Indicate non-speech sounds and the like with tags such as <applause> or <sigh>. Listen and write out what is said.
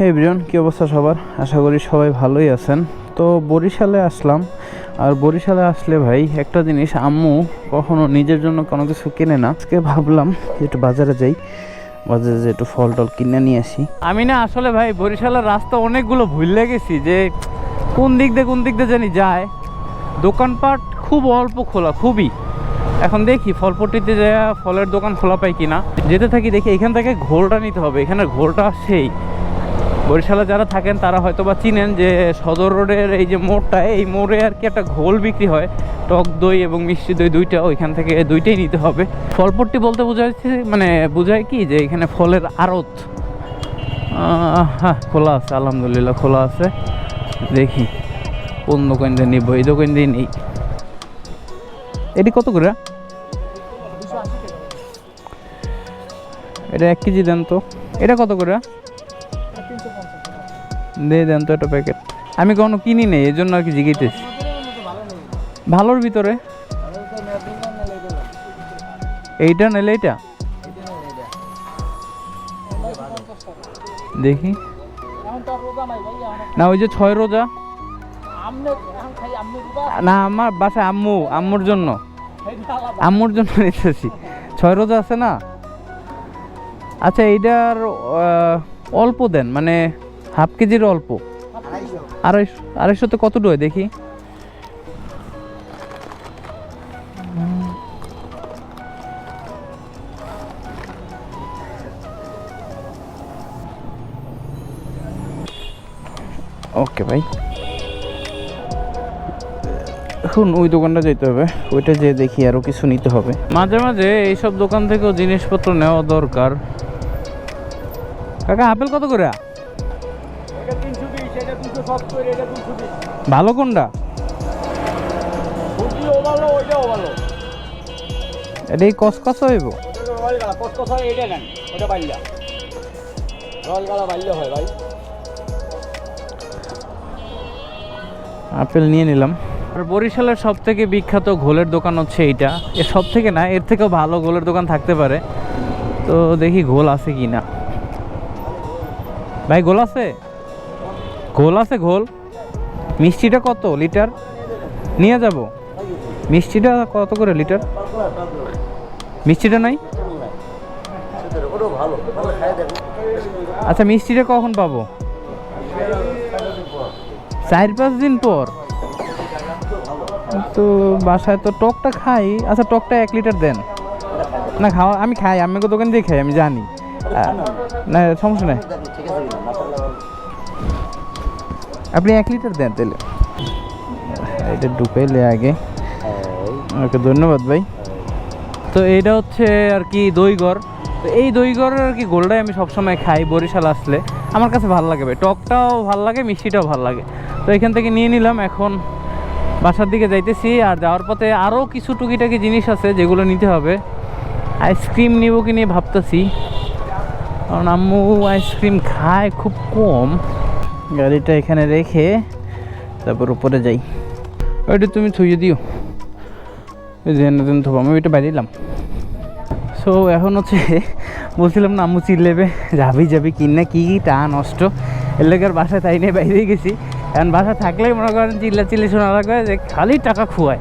হে Brian কী অবস্থা সবার? আশা করি সবাই ভালোই আছেন। তো বরিশালে আসলাম। আর বরিশালে আসলে ভাই, একটা জিনিস, আম্মু কখনো নিজের জন্য কোনো কিছু কেনে না। আজকে ভাবলাম একটু বাজারে যাই। বাজারে যে একটু ফল টল কিনে নিয়ে আসি। আমি না আসলে ভাই, বরিশালের রাস্তা অনেকগুলো ভুলে গেছি যে কোন দিক দিয়ে কোন দিক দিয়ে জানি যায়। দোকানপাট খুব অল্প খোলা, খুবই। এখন দেখি ফলপট্টিতে যে ফলের দোকান খোলা পাই কিনা। যেতে থাকি দেখি এখান থেকে ঘোলটা নিতে হবে। এখানে ঘোলটা সেই। বরিশালে যারা থাকেন, তারা হয়তো বা চিনেন যে সদর রোডের এই যে মোড়টা, এই মোড়ে আর কি একটা ঘোল বিক্রি হয়। টক দই এবং মিষ্টি দই দুইটা ওইখান থেকে দুইটাই নিতে হবে। ফলপট্টি বলতে বোঝাচ্ছে মানে বোঝায় কি যে এখানে ফলের আড়ত। হ্যাঁ খোলা আছে, আলহামদুলিল্লাহ খোলা আছে। দেখি, কোন দোকান দিয়ে নিব? এই দোকান দিয়ে নেই। এটি কত করে? এটা এক কেজি দেন তো। এটা কত করে? দিয়ে দেন তো একটা প্যাকেট আমি কখনো কিনি নেই, এই জন্য আর কি জিজ্ঞেস ভালোর ভিতরে? এইটা নাইলে এইটা? দেখি। না, ওই যে ছয় রোজা? না, আমার বাসায় আম্মু, আম্মুর জন্য। আম্মুর জন্য এসেছি ছয় রোজা আছে না? আচ্ছা এইটার অল্প দেন মানে হাফ কেজির অল্প। আড়াইশো। আড়াইশোতে কতটুকু হয় দেখি? ওকে ভাই। এখন ওই দোকানটা যেতে হবে। ওইটা যেয়ে দেখি আরও কিছু নিতে হবে। মাঝে মাঝে এইসব দোকান থেকেও জিনিসপত্র নেওয়া দরকার। কাকা আপেল কত করে? ভালো কোনটা? এটা এই কসকস হইব? কসকস হয় এটা নেন ওটা গালা হয় ভাই। আপেল নিয়ে নিলাম। আর বরিশালের সব থেকে বিখ্যাত ঘোলের দোকান হচ্ছে এইটা। এর সব থেকে না এর থেকেও ভালো ঘোলের দোকান থাকতে পারে। তো দেখি ঘোল আছে কি না ভাই গোল আছে? ঘোল আছে, ঘোল। মিষ্টিটা কত লিটার? নিয়ে যাব। মিষ্টিটা কত করে লিটার? মিষ্টিটা নাই? আচ্ছা মিষ্টিটা কখন পাবো? চার পাঁচ দিন পর। তো বাসায় তো টকটা খাই। আচ্ছা টকটা এক লিটার দেন। না, খাওয়া আমি খাই, আমি দোকান দিয়ে খাই, আমি জানি। না, সমস্যা নাই। আপনি এক লিটার দেন তাহলে। এটা ঢুকাইলে আগে। ওকে, ধন্যবাদ ভাই। তো এইটা হচ্ছে আর কি দইগড়। তো এই দইগড়ের আর কি গোলটাই আমি সবসময় খাই, বরিশাল আসলে। আমার কাছে ভালো লাগে ভাই, টকটাও ভালো লাগে, মিষ্টিটাও ভালো লাগে। তো এখান থেকে নিয়ে নিলাম, এখন বাসার দিকে যাইতেছি। আর যাওয়ার পথে আরও কিছু টুকিটাকি জিনিস আছে যেগুলো নিতে হবে। আইসক্রিম নিব কি নিয়ে ভাবতেছি। কারণ আম্মু আইসক্রিম খায় খুব কম। গাড়িটা এখানে রেখে তারপর উপরে যাই। ওইটা তুমি থুয়ে দিও। যেন থব, আমি ওইটা বাইরে দিলাম সো এখন হচ্ছে <laughs> বলছিলাম না, আম্মু চিল্লেবে, যাবি যাবি, কিনা কী টা নষ্ট। এলাকার বাসা তাই নিয়ে বাইরে গেছি। এখন বাসা থাকলেই মনে করেন চিল্লা চিল্লি শোনা লাগবে যে খালি টাকা খুয়ায়।